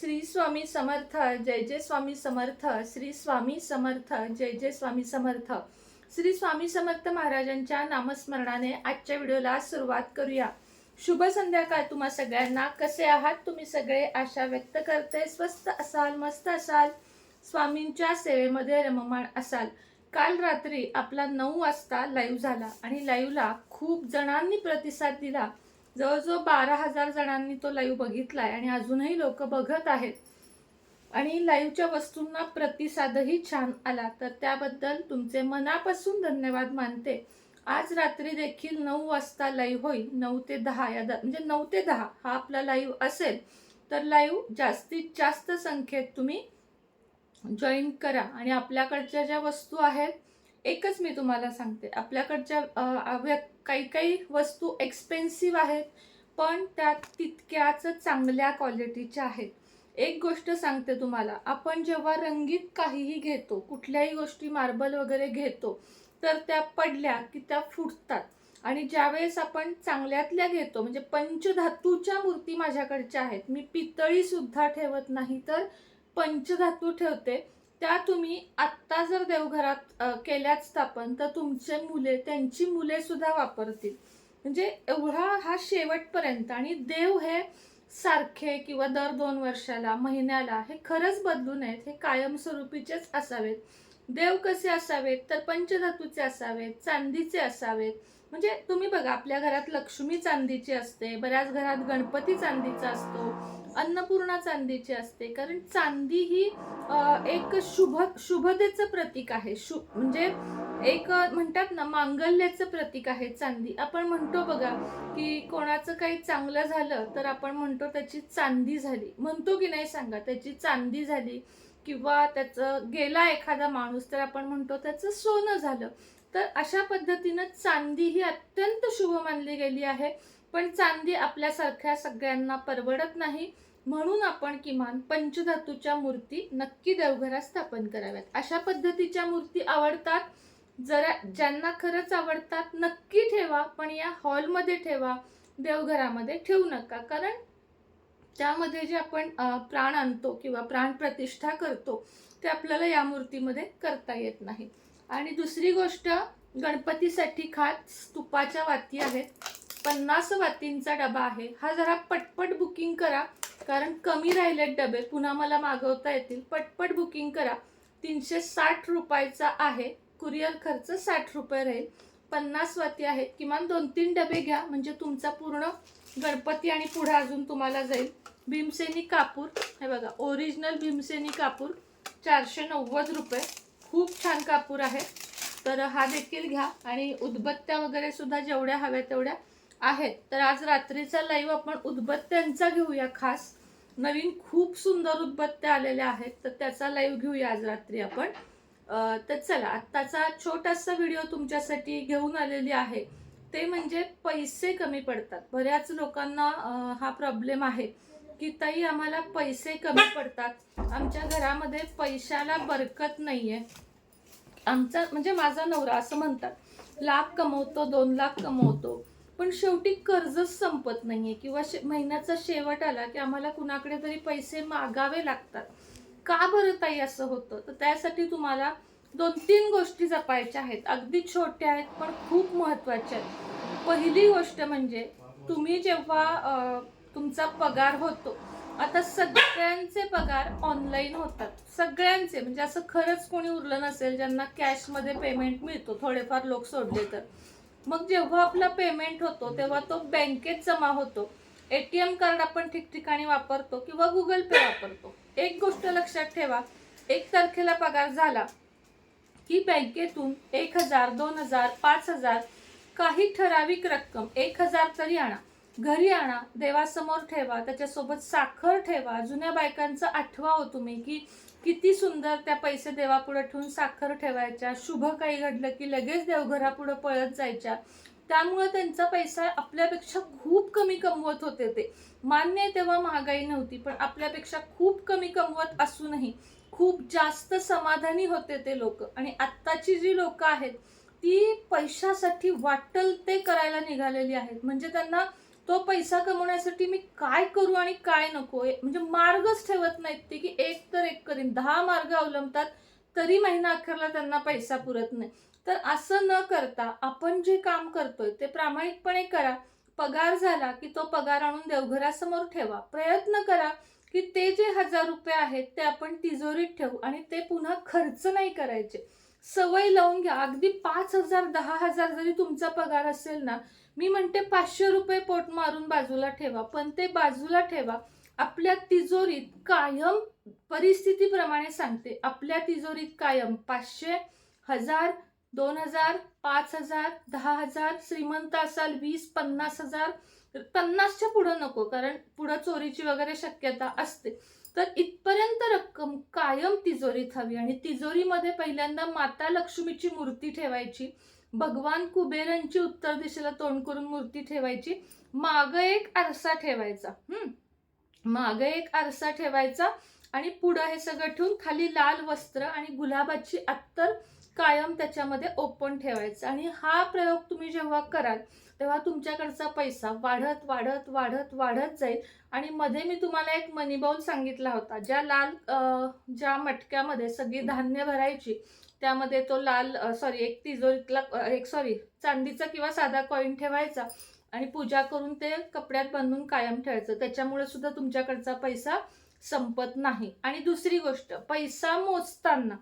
श्री स्वामी समर्थ जय जय स्वामी समर्थ श्री स्वामी समर्थ जय जय स्वामी समर्थ. श्री स्वामी समर्थ महाराजांच्या नामस्मरणाने आजच्या व्हिडिओला सुरुवात करूया. शुभ संध्याकाळ तुम्हा सगळ्यांना. कसे आहात तुम्ही सगळे? आशा व्यक्त करते. स्वस्त असाल मस्त असाल. स्वामींच्या सेवेमध्ये रममाण असाल. काल रात्री आपला नऊ वाजता लाईव्ह झाला आणि लाईव्हला खूप जणांनी प्रतिसाद दिला. जवळजवळ बारा हजार जणांनी तो लाईव्ह आहे आणि अजूनही लोक बघत आहेत. आणि लाईव्हच्या वस्तूंना प्रतिसादही छान आला. तर त्याबद्दल तुमचे मनापासून धन्यवाद मानते. आज रात्री देखील नऊ वाजता लाईव्ह होईल. नऊ ते दहा या द- म्हणजे नऊ ते दहा हा आपला लाईव्ह असेल. तर लाईव्ह जास्तीत जास्त संख्येत तुम्ही जॉईन करा. आणि आपल्याकडच्या ज्या वस्तू आहेत एकच मी तुम्हाला सांगते. आपल्याकडच्या व्यक्ती काही काही वस्तू एक्सपेन्सिव्ह आहेत पण त्या तितक्याच चांगल्या क्वालिटीच्या आहेत. एक गोष्ट सांगते तुम्हाला आपण जेव्हा रंगीत काहीही घेतो कुठल्याही गोष्टी मार्बल वगैरे घेतो तर त्या पडल्या की त्या फुटतात. आणि ज्यावेळेस आपण चांगल्यातल्या घेतो म्हणजे पंचधातूच्या मूर्ती माझ्याकडच्या आहेत मी पितळीसुद्धा ठेवत नाही तर पंचधातू ठेवते. त्या तुम्ही आत्ता जर देवघरात केल्यात स्थापन तर तुमचे मुले त्यांची मुले सुद्धा वापरतील. म्हणजे एवढा हा शेवटपर्यंत आणि देव हे सारखे किंवा दर दोन वर्षाला महिन्याला हे खरंच बदलू नयेत हे कायमस्वरूपीचेच असावेत. देव कसे असावेत? तर पंचधातूचे असावेत चांदीचे असावेत. म्हणजे तुम्ही बघा आपल्या घरात लक्ष्मी चांदीची असते बऱ्याच घरात गणपती चांदीचा असतो अन्नपूर्णा चांदीची असते कारण चांदी ही एक शुभ शुभतेचं प्रतीक आहे. शु म्हणजे एक म्हणतात ना मांगल्याचं प्रतीक आहे चांदी. आपण म्हणतो बघा की कोणाचं काही चांगलं झालं तर आपण म्हणतो त्याची चांदी झाली. म्हणतो की नाही सांगा त्याची चांदी झाली किंवा त्याचं गेला एखादा माणूस तर आपण म्हणतो त्याचं सोनं झालं. तर अशा पद्धतीनं चांदी ही अत्यंत शुभ मानली गेली आहे. पण चांदी आपल्यासारख्या सगळ्यांना परवडत नाही. म्हणून आपण किमान पंचधातूच्या मूर्ती नक्की देवघरात स्थापन कराव्यात. अशा पद्धतीच्या मूर्ती आवडतात. जरा ज्यांना खरंच आवडतात नक्की ठेवा पण या हॉलमध्ये ठेवा देवघरामध्ये ठेवू नका. कारण त्यामध्ये जे आपण प्राण आणतो किंवा प्राण प्रतिष्ठा करतो ते आपल्याला या मूर्तीमध्ये करता येत नाही. आणि दुसरी गोष्ट गणपतीसाठी खास तुपाच्या वाती आहेत. पन्नास वातींचा डबा आहे. हा जरा पटपट बुकिंग करा. कारण कमी राहिलेत डबे. पुन्हा मला मागवता येतील. पटपट बुकिंग करा. तीनशे साठ रुपयाचा आहे. कुरिअर खर्च साठ रुपये राहील. पन्नास वाती आहेत. किमान दोन तीन डबे घ्या. म्हणजे तुमचा पूर्ण गणपती आणि पुढं अजून तुम्हाला जाईल. भीमसेनी कापूर. हे बघा ओरिजिनल भीमसेनी कापूर. चारशे नव्वद रुपये. खूप छान कापूर आहे. तर हा देखील घ्या. आणि उदबत्त्या वगैरे सुद्धा जेवढ्या हव्या तेवढ्या आहेत. तर आज रात्रीचा लाईव्ह आपण उदबत्त्यांचा घेऊया खास. नवीन खूप सुंदर उदबत्त्या आलेल्या आहेत. तर त्याचा लाईव्ह घेऊया आज रात्री आपण. तर चला आत्ताचा छोटासा व्हिडिओ तुमच्यासाठी घेऊन आलेली आहे. ते म्हणजे पैसे कमी पडतात. बऱ्याच लोकांना हा प्रॉब्लेम आहे. की ताई आम्हाला पैसे कमी पडतात. आमच्या घरामध्ये पैशाला बरकत नाहीये. आमचा म्हणजे माझा नवरा असं म्हणतात लाख कमवतो दोन लाख कमवतो. पण शेवटी कर्जच संपत नाहीये. किंवा शे महिन्याचा शेवट आला की आम्हाला कुणाकडे तरी पैसे मागावे लागतात. का बरं ताई असं होतं? तर त्यासाठी तुम्हाला दोन तीन गोष्टी जपायच्या आहेत. अगदी छोट्या आहेत पण खूप महत्त्वाच्या आहेत. पहिली गोष्ट म्हणजे तुम्ही जेव्हा तुमचा पगार होतो. आता सगळ्यांचे पगार ऑनलाईन होतात. सगळ्यांचे. म्हणजे असं खरंच कोणी उरलं नसेल ज्यांना कॅशमध्ये पेमेंट मिळतो. थोडेफार लोक सोडले तर. मग जेव्हा आपला पेमेंट होतो तेव्हा तो बँकेत जमा होतो. एटीएम कार्ड आपण ठिकठिकाणी वापरतो किंवा गुगल पे वापरतो. एक गोष्ट लक्षात ठेवा. एक तारखेला पगार झाला की बँकेतून एक हजार दोन हजार पाच हजार काही ठराविक रक्कम एक हजार तरी आणा. घरी आणा देवासमोर ठेवा त्याच्यासोबत साखर ठेवा. जुन्या बायकांचं आठवा हो तुम्ही की किती सुंदर त्या पैसे देवापुढे ठेवून साखर ठेवायच्या शुभ काही घडलं की लगेच देवघरापुढे पळत जायच्या. त्यामुळे त्यांचा पैसा आपल्यापेक्षा खूप कमी कमवत होते ते. मान्य आहे तेव्हा महागाई नव्हती पण आपल्यापेक्षा खूप कमी कमवत असूनही खूप जास्त समाधानी होते ते लोक. आणि आत्ताची जी लोक आहेत ती पैशासाठी वाटल ते करायला निघालेली आहेत. म्हणजे त्यांना तो पैसा कमवण्यासाठी मी काय करू आणि काय नको म्हणजे मार्गच ठेवत नाहीत ते की एक तर एक करीन. दहा मार्ग अवलंबतात तरी महिना अखेरला त्यांना पैसा पुरत नाही. तर असं न करता आपण जे काम करतोय ते प्रामाणिकपणे करा. पगार झाला की तो पगार आणून देवघरासमोर ठेवा. प्रयत्न करा की ते जे हजार रुपये आहेत ते आपण तिजोरीत ठेवू आणि ते पुन्हा खर्च नाही करायचे. सवय लावून घ्या. अगदी पाच हजार दहा हजार जरी तुमचा पगार असेल ना मी म्हणते पाचशे रुपये पोट मारून बाजूला ठेवा पण ते बाजूला ठेवा. आपल्या तिजोरीत कायम परिस्थितीप्रमाणे सांगते. आपल्या तिजोरीत कायम पाचशे हजार दोन हजार पाच हजार दहा हजार श्रीमंत असाल वीस पन्नास हजार पन्नासच्या पुढं नको कारण पुढं चोरीची वगैरे शक्यता असते. तर इथपर्यंत रक्कम कायम तिजोरीत हवी आणि तिजोरीमध्ये पहिल्यांदा माता लक्ष्मीची मूर्ती ठेवायची. भगवान कुबेरांची उत्तर दिशेला तोंड करून मूर्ती ठेवायची. माग एक आरसा ठेवायचा. हम्म. माग एक आरसा ठेवायचा आणि पुढं हे सगळं ठेवून खाली लाल वस्त्र आणि गुलाबाची अत्तर कायम त्याच्यामध्ये ओपन ठेवायचं. आणि हा प्रयोग तुम्ही जेव्हा कराल तेव्हा तुमच्याकडचा पैसा वाढत वाढत वाढत वाढत जाईल. आणि मध्ये मी तुम्हाला एक मनी बाउल सांगितला होता ज्या लाल ज्या मटक्यामध्ये सगळी धान्य भरायची त्यामध्ये तो लाल सॉरी एक तिजोरीतला एक सॉरी चांदीचा किंवा साधा कॉईन ठेवायचा आणि पूजा करून ते कपड्यात बांधून कायम ठेवायचं. त्याच्यामुळे सुद्धा तुमच्याकडचा पैसा संपत नाही. आणि दुसरी गोष्ट पैसा मोजताना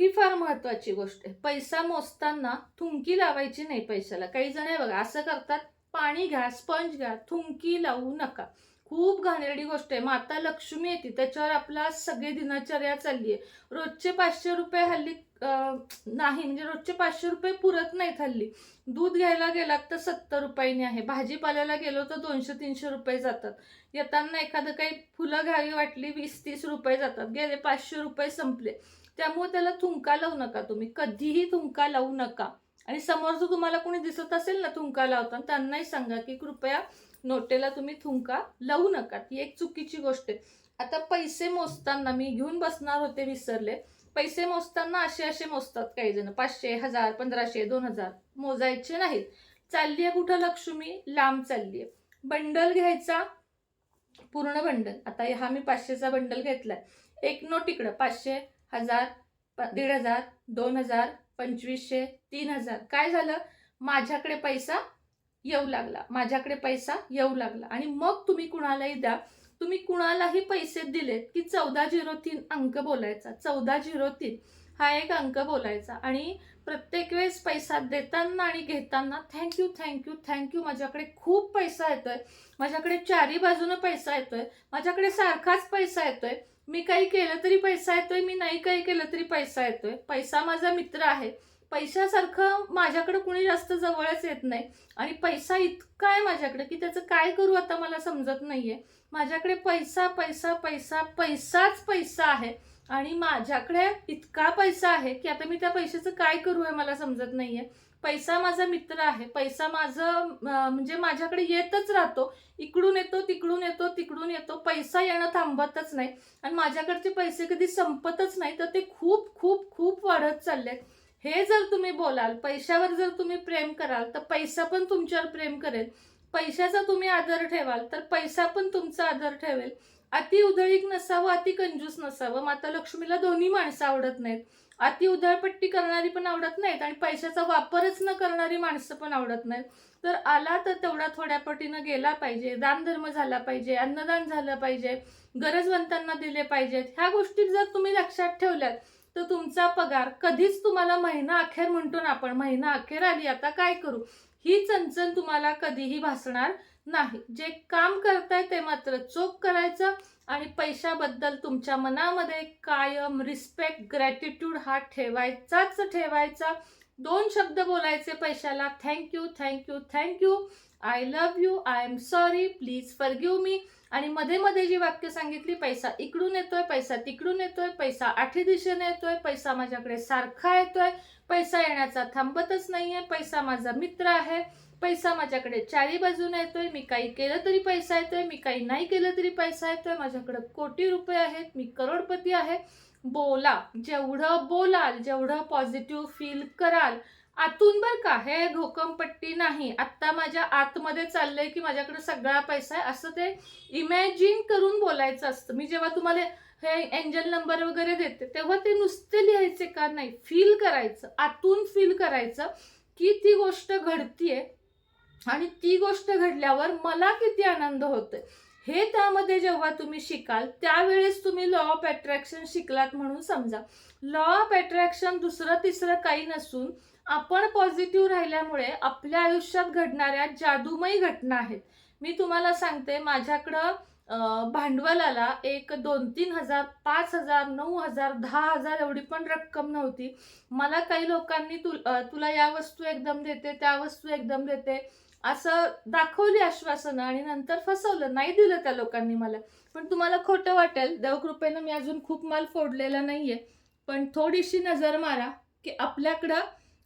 ही फार महत्वाची गोष्ट आहे. पैसा मोजताना थुंकी लावायची नाही पैशाला. काही जण आहे बघा असं करतात पाणी घ्या स्पंज घ्या थुंकी लावू नका. खूप घाणेरडी गोष्ट आहे. माता लक्ष्मी येते त्याच्यावर आपला सगळी दिनचर्या चालली आहे. रोजचे पाचशे रुपये हल्ली नाही म्हणजे रोजचे पाचशे रुपये पुरत नाहीत हल्ली. दूध घ्यायला गेलात तर सत्तर रुपयाने आहे. भाजीपाल्याला गेलो तर दोनशे तीनशे रुपये जातात. येताना एखादं काही फुलं घ्यावी वाटली वीस तीस रुपये जातात. गेले पाचशे रुपये संपले. त्यामुळे त्याला थुंका लावू नका तुम्ही. कधीही थुंका लावू नका. आणि समोर जर तुम्हाला कोणी दिसत असेल ना थुंका लावताना त्यांनाही सांगा की कृपया नोटेला तुम्ही थुंका लावू नका. ती एक चुकीची गोष्ट आहे. आता पैसे मोजताना मी घेऊन बसणार होते विसरले. पैसे मोजताना असे असे मोजतात काही जण. पाचशे हजार पंधराशे दोन हजार. मोजायचे नाहीत. चालली आहे कुठं लक्ष्मी? लांब चालली आहे बंडल घ्यायचा? पूर्ण बंडल. आता हा मी पाचशेचा बंडल घेतलाय. एक नोट इकडं. पाचशे हजार दीड हजार दोन हजार पंचवीसशे तीन हजार. काय झालं? माझ्याकडे पैसा येऊ लागला. माझ्याकडे पैसा येऊ लागला. आणि मग तुम्ही कुणालाही द्या. तुम्ही कुणालाही पैसे दिलेत की चौदा झिरो तीन अंक बोलायचा. चौदा झिरो तीन हा एक अंक बोलायचा. आणि प्रत्येक वेळेस पैसा देताना आणि घेताना थँक्यू थँक्यू थँक्यू माझ्याकडे खूप पैसा येतोय. माझ्याकडे चारी बाजूनं पैसा येतोय. माझ्याकडे सारखाच पैसा येतोय. मी काही केलं तरी पैसा येतोय. मी नाही काही केलं तरी पैसा येतोय. पैसा माझा मित्र आहे. पैशासारखं माझ्याकडे कुणी जास्त जवळच येत नाही. आणि पैसा इतका आहे माझ्याकडे की त्याचं काय करू आता मला समजत नाहीये. माझ्याकडे पैसा पैसा पैसा पैसाच पैसा आहे. आणि माझ्याकडे इतका पैसा आहे की आता मी त्या पैशाचं काय करू हे मला समजत नाहीये. पैसा माझा मित्र आहे. पैसा माझं म्हणजे माझ्याकडे येतच राहतो. इकडून येतो तिकडून येतो तिकडून येतो. पैसा येणं थांबतच नाही. आणि माझ्याकडचे पैसे कधी संपतच नाही तर ते खूप खूप खूप वाढत चाललेत. हे जर तुम्ही बोलाल पैशावर जर तुम्ही प्रेम कराल तर पैसा पण तुमच्यावर प्रेम करेल. पैशाचा तुम्ही आदर ठेवाल तर पैसा पण तुमचा आदर ठेवेल. अति उधळीक नसावं अति कंजूस नसावं. माता लक्ष्मीला दोन्ही माणसं आवडत नाहीत. अति उधळपट्टी करणारी पण आवडत नाहीत आणि पैशाचा वापरच न करणारी माणसं पण आवडत नाहीत. तर आला तर तेवढा थोड्या पटीनं गेला पाहिजे दानधर्म झाला पाहिजे अन्नदान झालं पाहिजे गरजवंतांना दिले पाहिजेत. ह्या गोष्टी जर तुम्ही लक्षात ठेवल्यात तर तुमचा पगार कधीच तुम्हाला महिना अखेर म्हणतो ना आपण महिना अखेर आली आता काय करू? ही चणचण तुम्हाला कधीही भासणार नाही. जे काम करताय ते मात्र चोख करायचं आणि पैशाबद्दल तुमच्या मनामध्ये कायम रिस्पेक्ट ग्रॅटिट्यूड हा ठेवायचाच ठेवायचा. दोन शब्द बोलायचे पैशाला thank you thank you thank you I love you I am sorry please forgive me आणि मध्ये मध्ये जी वाक्य सांगितली पैसा इकडून येतोय पैसा तिकडून येतोय पैसा आठी दिशेने येतोय पैसा माझ्याकडे सारखा येतोय पैसा येण्याचा थांबतच नाहीये पैसा माझा मित्र आहे पैसा माझ्याकडे चारी बाजूने येतोय मी काही केलं तरी पैसा येतोय मी काही नाही केलं तरी पैसा येतोय माझ्याकडे कोटी रुपये आहेत मी करोडपती आहे. बोला जेवढं बोलाल जेवढं पॉझिटिव्ह फील कराल आतून बर का? हे घोकमपट्टी नाही. आत्ता माझ्या आतमध्ये चाललंय की माझ्याकडे सगळा पैसा आहे. असं ते इमॅजिन करून बोलायचं असतं. मी जेव्हा तुम्हाला हे एंजल नंबर वगैरे देते तेव्हा ते नुसते लिहायचे का नाही? फील करायचं. आतून फील करायचं की ती गोष्ट घडतीये आणि ती गोष्ट घडल्यावर मला किती आनंद होतोय. हे त्यामध्ये जेव्हा तुम्ही शिकाल त्यावेळेस तुम्ही लॉ ऑफ अट्रॅक्शन शिकलात म्हणून समजा. लॉ ऑफ अट्रॅक्शन दुसरं तिसरं काही नसून आपण पॉझिटिव्ह राहिल्यामुळे आपल्या आयुष्यात घडणाऱ्या जादूमयी घटना आहेत. मी तुम्हाला सांगते माझ्याकडं भांडवलाला एक दोन तीन हजार पाच हजार नऊ हजार दहा हजार एवढी पण रक्कम नव्हती. मला काही लोकांनी तु तुला या वस्तू एकदम देते त्या वस्तू एकदम देते असं दाखवली आश्वासनं आणि नंतर फसवलं नाही दिलं त्या लोकांनी मला. पण तुम्हाला खोटं वाटेल देवकृपेनं मी अजून खूप माल फोडलेला नाही आहे पण थोडीशी नजर मारा की आपल्याकडं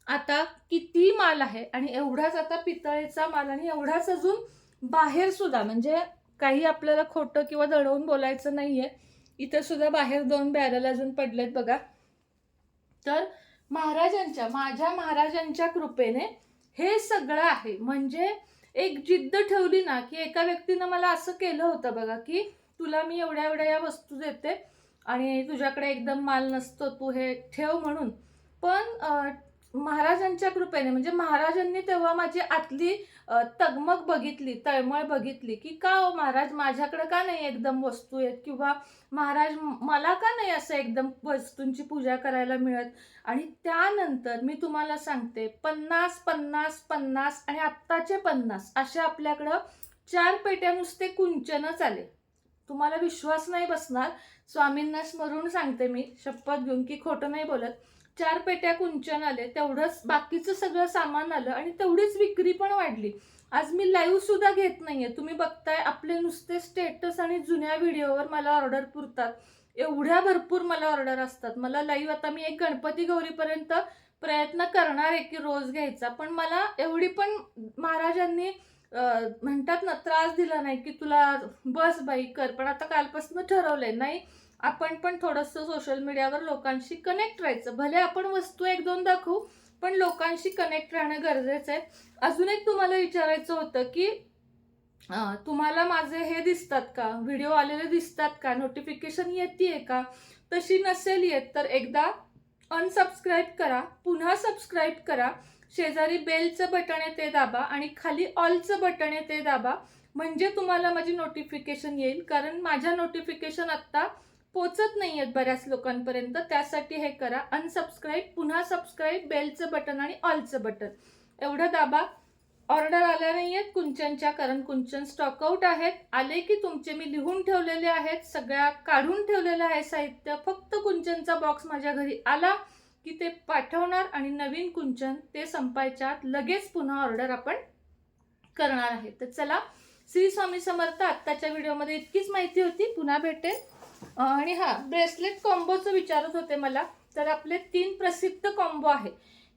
आता किती माल आहे आणि एवढाच आता पितळेचा माल आणि एवढाच अजून बाहेर सुद्धा म्हणजे काही आपल्याला खोटं किंवा दडवून बोलायचं नाही आहे इथं सुद्धा बाहेर दोन बॅरल अजून पडलेत बघा. तर महाराजांच्या माझ्या महाराजांच्या कृपेने हे सगळं आहे. म्हणजे एक जिद्द ठेवली ना की एका व्यक्तीनं मला असं केलं होतं बघा की तुला मी एवढ्या एवढ्या या वस्तू देते आणि तुझ्याकडे एकदम माल नसतो तू हे ठेव म्हणून. पण महाराजांच्या कृपेने म्हणजे महाराजांनी तेव्हा माझी आतली तगमग बघितली तळमळ बघितली की का हो महाराज माझ्याकडे का नाही एकदम वस्तू आहेत? किंवा महाराज मला का नाही असं एकदम वस्तूंची पूजा करायला मिळत? आणि त्यानंतर मी तुम्हाला सांगते पन्नास पन्नास पन्नास आणि आत्ताचे पन्नास अशा आपल्याकडं चार पेट्या नुसते कुंचनच आले. तुम्हाला विश्वास नाही बसणार. स्वामींना स्मरून सांगते मी शपथ घेऊन की खोटं नाही बोलत. चार पेट्या कुंचन आले तेवढंच बाकीचं सगळं सामान आलं आणि तेवढीच विक्री पण वाढली. आज मी लाईव्ह सुद्धा घेत नाहीये. तुम्ही बघताय आपले नुसते स्टेटस आणि जुन्या व्हिडिओवर मला ऑर्डर पुरतात. एवढ्या भरपूर मला ऑर्डर असतात. मला लाईव्ह आता मी एक गणपती गौरीपर्यंत प्रयत्न करणार आहे की रोज घ्यायचा पण मला एवढी पण महाराजांनी म्हणतात ना त्रास दिला नाही की तुला बस बाई कर पण आता कालपासून ठरवलंय. नाही आपण पण थोडंसं सोशल मीडियावर लोकांशी कनेक्ट राहायचं भले आपण वस्तू एक दोन दाखवू पण लोकांशी कनेक्ट राहणं गरजेचं आहे. अजून एक तुम्हाला विचारायचं होतं की तुम्हाला माझे हे दिसतात का? व्हिडिओ आलेले दिसतात का? नोटिफिकेशन येते का? तशी नसेल येत तर एकदा अनसबस्क्राईब करा. पुन्हा सबस्क्राईब करा. शेजारी बेलचं बटण आहे ते दाबा आणि खाली ऑलचं बटण आहे ते दाबा. म्हणजे तुम्हाला माझी नोटिफिकेशन येईल. कारण माझ्या नोटिफिकेशन आत्ता पोचत नाही आहेत बऱ्याच लोकांपर्यंत. त्यासाठी हे करा. अनसबस्क्राईब पुन्हा सबस्क्राईब बेलचं बटन आणि ऑलचं बटन एवढं दाबा. ऑर्डर आल्या नाही आहेत कुंचनच्या कारण कुंचन स्टॉकआउट आहेत. आले की तुमचे मी लिहून ठेवलेले आहेत. सगळ्या काढून ठेवलेलं आहे साहित्य. फक्त कुंचनचा बॉक्स माझ्या घरी आला की ते पाठवणार आणि नवीन कुंचन ते संपायच्या आत लगेच पुन्हा ऑर्डर आपण करणार आहे. तर चला श्री स्वामी समर्थ आत्ताच्या व्हिडिओमध्ये इतकीच माहिती होती. पुन्हा भेटेल आणि हा ब्रेसलेट कॉम्बोचं विचारत होते मला. तर आपले तीन प्रसिद्ध कॉम्बो आहे.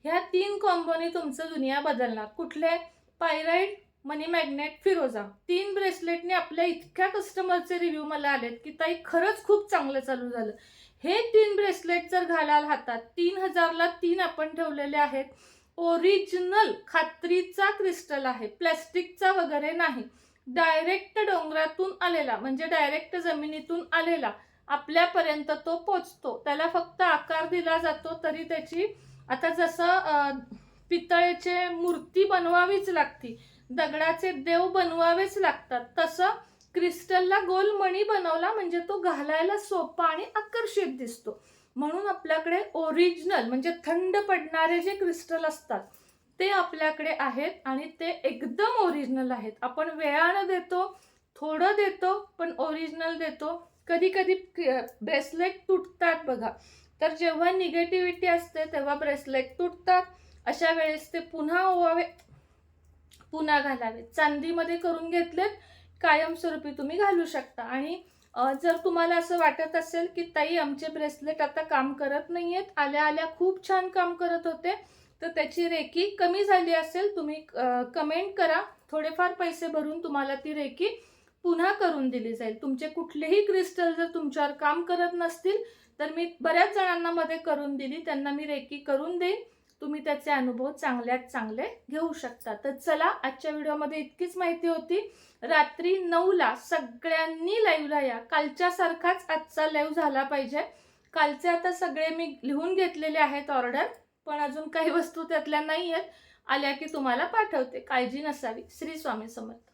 ह्या तीन कॉम्बोने तुमचं दुनिया बदलणार. कुठले? पायराईड मनी मॅग्नेट फिरोजा तीन ब्रेसलेटने आपल्या इतक्या कस्टमरचे रिव्ह्यू मला आलेत की ताई खरंच खूप चांगलं चालू झालं. हे तीन ब्रेसलेट जर घालाल हातात तीन हजारला तीन आपण ठेवलेले आहेत. ओरिजिनल खात्रीचा क्रिस्टल आहे प्लॅस्टिकचा वगैरे नाही. डायरेक्ट डोंगरातून आलेला म्हणजे डायरेक्ट जमिनीतून आलेला आपल्यापर्यंत तो पोचतो. त्याला फक्त आकार दिला जातो तरी त्याची आता जसं पितळेचे मूर्ती बनवावीच लागती दगडाचे देव बनवावेच लागतात तसं क्रिस्टलला गोल मणी बनवला म्हणजे तो घालायला सोपा आणि आकर्षित दिसतो. म्हणून आपल्याकडे ओरिजिनल म्हणजे थंड पडणारे जे क्रिस्टल असतात ते आपल्याकडे आहेत आणि ते एकदम ओरिजिनल आहेत. आपण वेळानं देतो थोडं देतो पण ओरिजिनल देतो. कधी कधी ब्रेसलेट तुटतात बघा. तर जेव्हा निगेटिव्हिटी असते तेव्हा ब्रेसलेट तुटतात. अशा वेळेस ते पुन्हा ओवावे पुन्हा घालावे चांदीमध्ये करून घेतलेत कायमस्वरूपी तुम्ही घालू शकता. आणि जर तुम्हाला असं वाटत असेल की ताई आमचे ब्रेसलेट आता काम करत नाही आहेत आल्या आल्या खूप छान काम करत होते. तर त्याची रेकी कमी झाली असेल तुम्ही कमेंट करा. थोडेफार पैसे भरून तुम्हाला ती रेकी पुन्हा करून दिली जाईल. तुमचे कुठलेही क्रिस्टल जर तुमच्यावर काम करत नसतील तर मी बऱ्याच जणांना मध्ये करून दिली. त्यांना मी रेकी करून देईन. तुम्ही त्याचे अनुभव चांगल्यात चांगले घेऊ शकता. तर चला आजच्या व्हिडिओमध्ये इतकीच माहिती होती. रात्री नऊला सगळ्यांनी लाईव्हला या. कालच्यासारखाच आजचा लाईव्ह झाला पाहिजे. कालचे आता सगळे मी लिहून घेतलेले आहेत ऑर्डर पण अजून काही वस्तू त्यातल्या नाही आहेत आल्या की तुम्हाला पाठवते. काळजी नसावी. श्री स्वामी समर्थ.